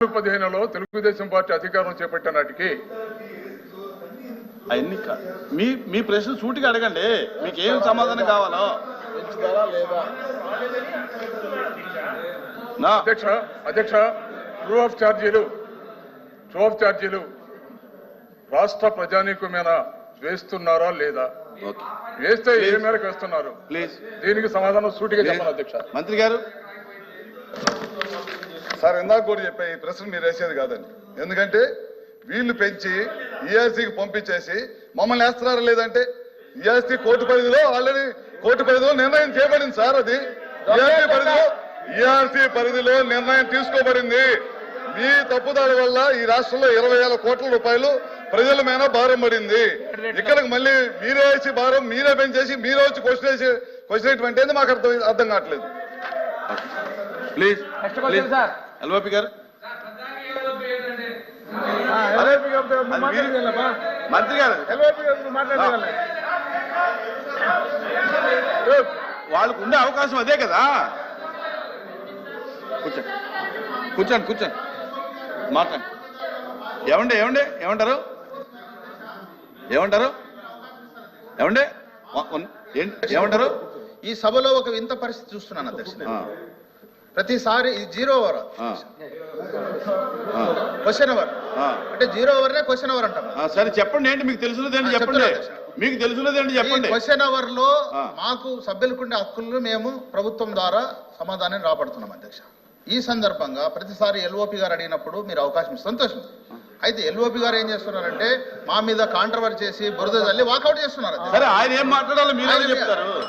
రెండు పదిహేనులో తెలుగుదేశం పార్టీ అధికారం చేపట్టిన నాటికి అవన్నీ మీ మీ ప్రశ్న సూటిగా అడగండి. మీకు ఏం సమాధానం కావాలో? నా అధ్యక్ష అధ్యక్ష ట్రూ ఆఫ్ ఛార్జీలు ట్రూ ఆఫ్ ఛార్జీలు రాష్ట్ర ప్రజానీకమైన వేస్తున్నారా లేదా? వేస్తే ఏ మేరకు వేస్తున్నారు? ప్లీజ్ దీనికి సమాధానం సూటిగా చెప్పాలి అధ్యక్ష. మంత్రి గారు. సార్ ఇందాక కూడా చెప్పే ఈ ప్రశ్న మీరు వేసేది కాదండి. ఎందుకంటే వీళ్ళు పెంచి ఈఆర్సీకి పంపించేసి మమ్మల్ని వేస్తున్నారా లేదంటే ఈఆర్సీ కోర్టు పరిధిలో ఆల్రెడీ కోర్టు పరిధిలో నిర్ణయం చేయబడింది సార్ అది. ఈఆర్సీ పరిధిలో ఈఆర్సీ పరిధిలో నిర్ణయం తీసుకోబడింది. మీ తప్పుదాడి వల్ల ఈ రాష్ట్రంలో ఇరవై వేల కోట్ల రూపాయలు ప్రజల మీద భారం పడింది. ఇక్కడికి మళ్ళీ మీరే వేసి భారం మీరే పెంచేసి మీరే వచ్చి క్వశ్చన్ వేసి క్వశ్చన్ అంటే మాకు అర్థం అర్థం కావట్లేదు. ప్లీజ్ ఎల్ఓపి గారు? మంత్రి గారు. వాళ్ళకు ఉండే అవకాశం అదే కదా. కూర్చోండి కూర్చోండి కూర్చోండి. మాట్లాడండి ఏమండి ఏమండి ఏమంటారు? ఏమంటారు? ఏమండి? ఏమంటారు? ఈ సభలో ఒక వింత పరిస్థితి చూస్తున్నాను అధ్యక్ష ప్రతిసారి ఇది జీరో ఓవర్. Question hour. అంటే జీరో ఓవర్ నే క్వశ్చన్ అవర్ అంటాం సరే చెప్పండి. ఏంటి మీకు ఆ, చెప్పండి. మీకు ఈ చెప్పండి. క్వశ్చన్ అవర్లో. మాకు సభ్యులకుండే హక్కులను మేము ప్రభుత్వం ద్వారా సమాధానం రాబడుతున్నాం అధ్యక్ష. ఈ సందర్భంగా ప్రతిసారి ఎల్ఓపి గారు అడిగినప్పుడు మీరు అవకాశం సంతోషం. అయితే ఎల్ఓపి గారు ఏం చేస్తున్నారంటే మా మీద కాంట్రవర్ట్ చేసి బురద తల్లి వాకౌట్ చేస్తున్నారు. సరే ఆయన ఏం మాట్లాడాలో మీరే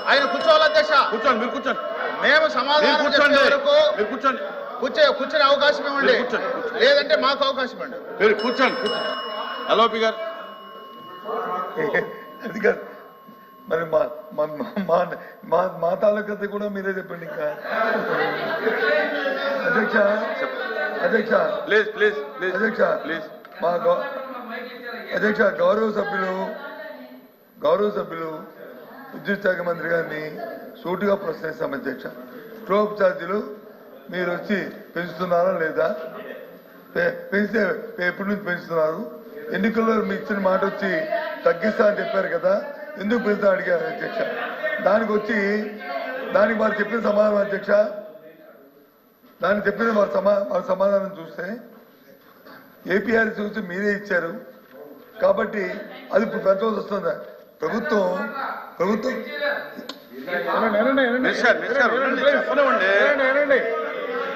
ఆయన కూర్చోవాలి అధ్యక్ష. కూర్చోండి మీరు కూర్చోండి. మేము సమాధానం చెప్పే కూర్చోండి. వరకు మీరు కూర్చోండి. కూర్చో కూర్చొని అవకాశం ఇవ్వండి. లేదంటే మాకు అవకాశం ఇవ్వండి. మీరు కూర్చోండి కూర్చోండి. ఎల్ఓపి గారు. అది కాదు. మరి మా మా మా మా తాలూకత కూడా మీరే చెప్పండి ఇంకా. అధ్యక్ష అధ్యక్ష. ప్లీజ్ ప్లీజ్ ప్లీజ్ అధ్యక్ష ప్లీజ్. మా గౌ- అధ్యక్ష గౌరవ సభ్యులు గౌరవ సభ్యులు విద్యుత్ శాఖ మంత్రి గారిని సూటిగా ప్రశ్నిస్తాం అధ్యక్ష. స్టోక్ ఛార్జీలు మీరు వచ్చి పెంచుతున్నారా లేదా? పెంచితే ఎప్పటి నుంచి పెంచుతున్నారు? ఎన్నికల్లో మీ ఇచ్చిన మాట వచ్చి తగ్గిస్తా అని చెప్పారు కదా ఎందుకు పెంచుతా అడిగారు అధ్యక్ష? దానికి వచ్చి దానికి వారు చెప్పిన సమాధానం అధ్యక్ష. దానికి చెప్పిన వారి సమా వారి సమాధానం చూస్తే ఏపీఆర్ చూసి మీరే ఇచ్చారు. కాబట్టి అది ఇప్పుడు పెంచవలసి వస్తుందా. ప్రభుత్వం ప్రభుత్వం.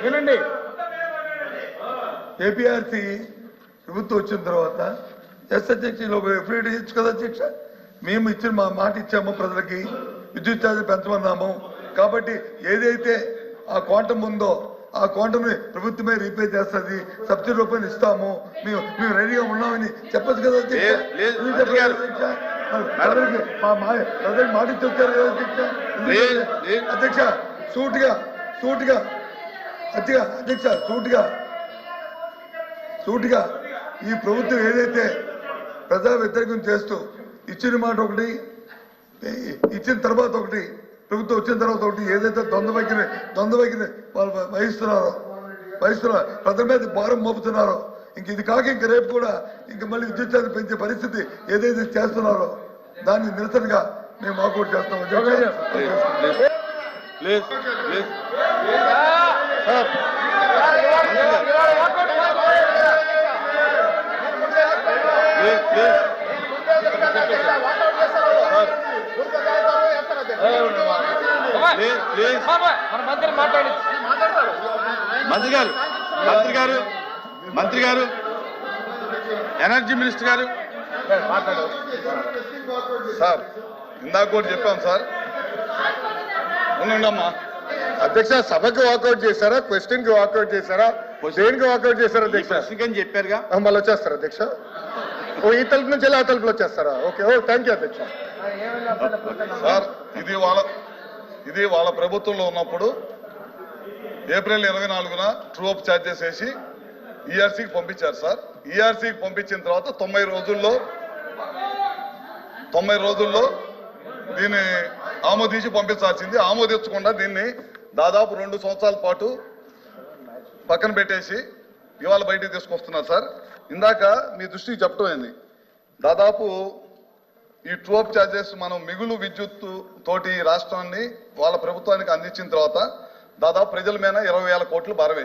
వినండి ఏపీఆర్సీ ప్రభుత్వం వచ్చిన తర్వాత ఎస్ అధ్యక్ష ఎఫ్ఐడి ఇచ్చు కదా అధ్యక్ష? మేము ఇచ్చిన మా మాట ఇచ్చాము ప్రజలకి. విద్యుత్ ఛార్జీ పెంచమన్నాము. కాబట్టి ఏదైతే ఆ క్వాంటం ఉందో ఆ క్వాంటమ్ ప్రభుత్వమే రీపే చేస్తుంది. సబ్సిడీ రూపాయలు ఇస్తాము. మేము మేము రెడీగా ఉన్నామని చెప్పచ్చు కదా ప్రజలకి మా మా- ప్రజలకు మాట ఇచ్చి వచ్చారు కదా అధ్యక్ష. అధ్యక్ష సూటిగా సూటిగా అధ్యక్ష అధ్యక్ష సూటిగా సూటిగా ఈ ప్రభుత్వం ఏదైతే ప్రజా వ్యతిరేకం చేస్తూ ఇచ్చిన మాట ఒకటి ఇచ్చిన తర్వాత ఒకటి ప్రభుత్వం వచ్చిన తర్వాత ఒకటి ఏదైతే ద్వంద్వ వైఖరి ద్వంద్వ వైఖరి వాళ్ళు వహిస్తున్నారో వహిస్తున్నారో ప్రజల మీద భారం మోపుతున్నారో ఇంక ఇది కాక ఇంక రేపు కూడా ఇంక మళ్ళీ విద్యుత్ ఛార్జీ పెంచే పరిస్థితి ఏదైతే చేస్తున్నారో దాన్ని నిరసనగా మేము వాకౌట్ చేస్తాం. Please please please please please. Please please మంత్రి గారు మంత్రి గారు మంత్రి గారు ఎనర్జీ మినిస్టర్ గారు సార్ ఇందాక కూడా చెప్పాం సార్. ఉండండమ్మా. అధ్యక్ష సభకి వాకౌట్ చేశారా? క్వశ్చన్కి వాకౌట్ చేశారా? దేనికి వాకౌట్ చేశారా అధ్యక్ష? చెప్పారుగా. మళ్ళీ వచ్చేస్తారా అధ్యక్ష. ఓ ఈ తలుపు నుంచి ఆ తలుపులో వచ్చేస్తారా? ఓకే ఓ థ్యాంక్ యూ అధ్యక్ష. సార్ ఇది వాళ్ళ ఇది వాళ్ళ ప్రభుత్వంలో ఉన్నప్పుడు ఏప్రిల్ ఇరవై నాలుగున ట్రూ అప్ ఛార్జెస్ వేసి ఈఆర్సీకి పంపించారు సార్. ఈఆర్సీకి పంపించిన తర్వాత తొంభై రోజుల్లో తొంభై రోజుల్లో దీన్ని ఆమోదించి పంపించాల్సింది. ఆమోదించకుండా దీన్ని దాదాపు రెండు సంవత్సరాల పాటు పక్కన పెట్టేసి ఇవాళ బయటికి తీసుకొస్తున్నారు సార్. ఇందాక మీ దృష్టికి చెప్పటమైంది దాదాపు ఈ ట్రోప్ ఛార్జెస్ మనం మిగులు విద్యుత్ తోటి రాష్ట్రాన్ని వాళ్ళ ప్రభుత్వానికి అందించిన తర్వాత దాదాపు ప్రజల మీద ఇరవై వేల కోట్లు భారం